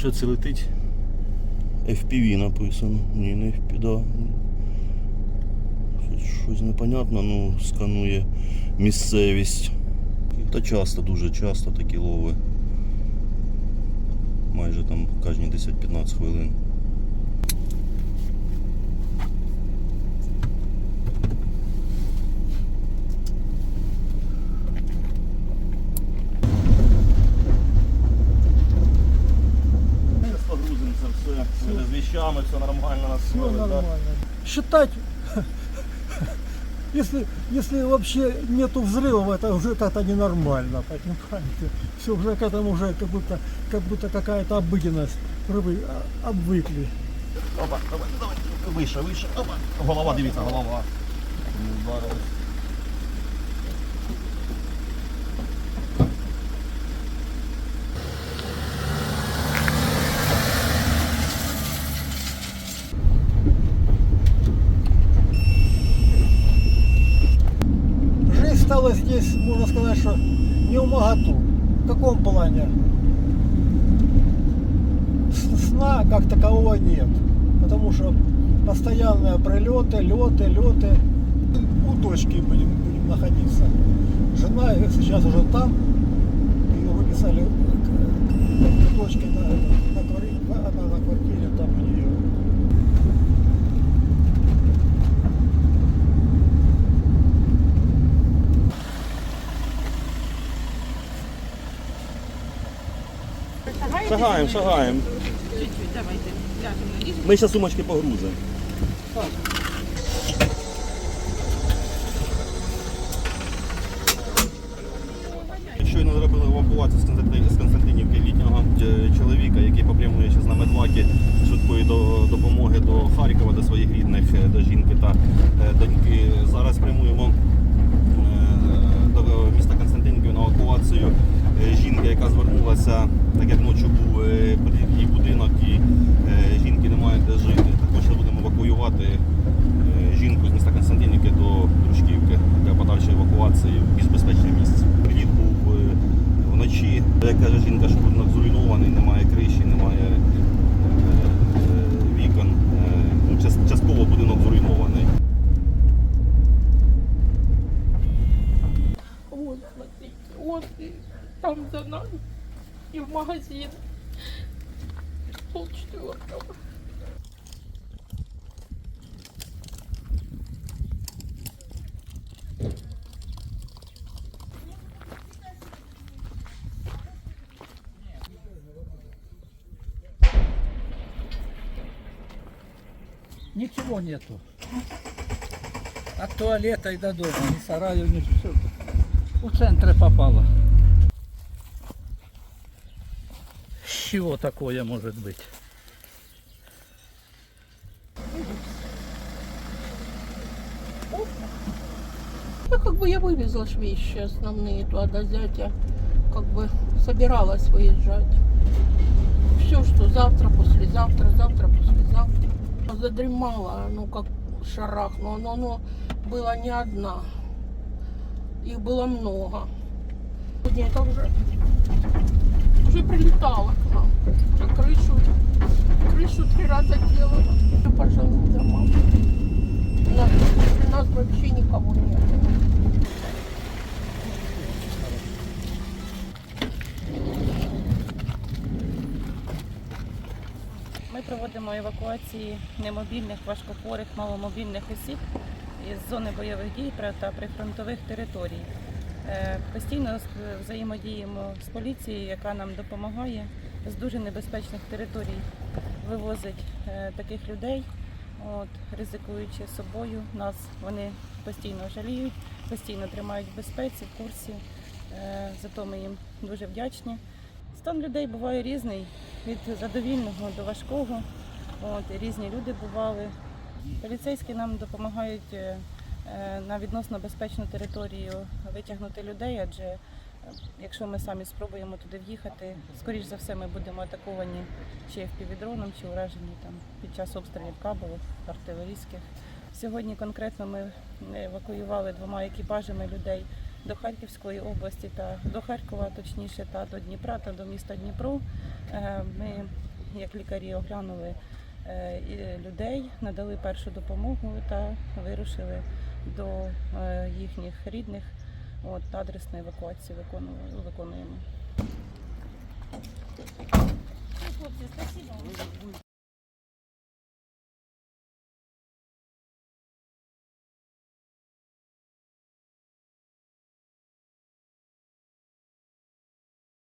що це летить? FPV написано. Ні, не FPV, да. Щось, непонятно, ну сканує місцевість. Та часто, дуже часто такі лови. Майже там кожні 10-15 хвилин. Віщами, все нормально нас Все нормально. Считать, если, если вообще нету взрывов, это уже это ненормально, понимаете? Все уже к этому уже как будто, как будто какая-то обыденность. Привы- а- обвыкли. Опа, давай, давай. Вище, вище. Опа. Голова, дивіться, голова. Ударилась. Стала здесь, можно сказать, что не в моготу. В каком плане? Сна как такового нет. Потому что постоянные прилеты, леты, леты. У точки будем, будем находиться. Жена сейчас уже там. Ее выписали к, к точке на, на, она на квартире, там Шагаємо, шагаємо. Чуть-чуть, давайте, ляжемо. Ми зараз сумочки погрузимо. Щойно зробили евакуацію з Константинівки літнього е, чоловіка, який попрямує зараз на медвакі швидкої до- допомоги до Харкова, до своїх рідних, е, до жінки та е, доньки. Зараз прямуємо до міста Константинівки на евакуацію жінки, яка звернулася, так як ночі був подібний будинок і е, жінки немає де жити. Також будемо евакуювати е, жінку з міста Константинівки до Дружківки магазин. Пол четвертого. Ничего нету. От туалета и до дома, ни сараю, ни все. У центре попало. Чего такое может быть? Ну, как бы я вывезла вещи основные туда до зятя. Как бы собиралась выезжать. Все, что завтра, послезавтра, завтра, послезавтра. Задремала, ну как шарахнула, но оно было не одна. Их было много. Сегодня это уже, уже прилетало к нам. Уже крышу, крышу три раза делала. Я пожалуй, дома. У нас, у нас вообще никого нет. Ми проводимо евакуації немобільних, важкохворих, маломобільних осіб із зони бойових дій та прифронтових територій. Е, Постійно взаємодіємо з поліцією, яка нам допомагає з дуже небезпечних територій. Вивозить е, таких людей, от, ризикуючи собою. Нас вони постійно жаліють, постійно тримають в безпеці, в курсі. Е, За то ми їм дуже вдячні. Стан людей буває різний, від задовільного до важкого. От, різні люди бували. Поліцейські нам допомагають на відносно безпечну територію витягнути людей, адже е, якщо ми самі спробуємо туди в'їхати, скоріш за все ми будемо атаковані чи впівдроном, чи уражені там під час обстрілів кабелів, артилерійських. Сьогодні конкретно ми евакуювали двома екіпажами людей до Харківської області та до Харкова, точніше, та до Дніпра та до міста Дніпро. Е, Ми як лікарі оглянули е, людей, надали першу допомогу та вирушили до е, їхніх рідних. От адресну евакуацію викону- виконуємо.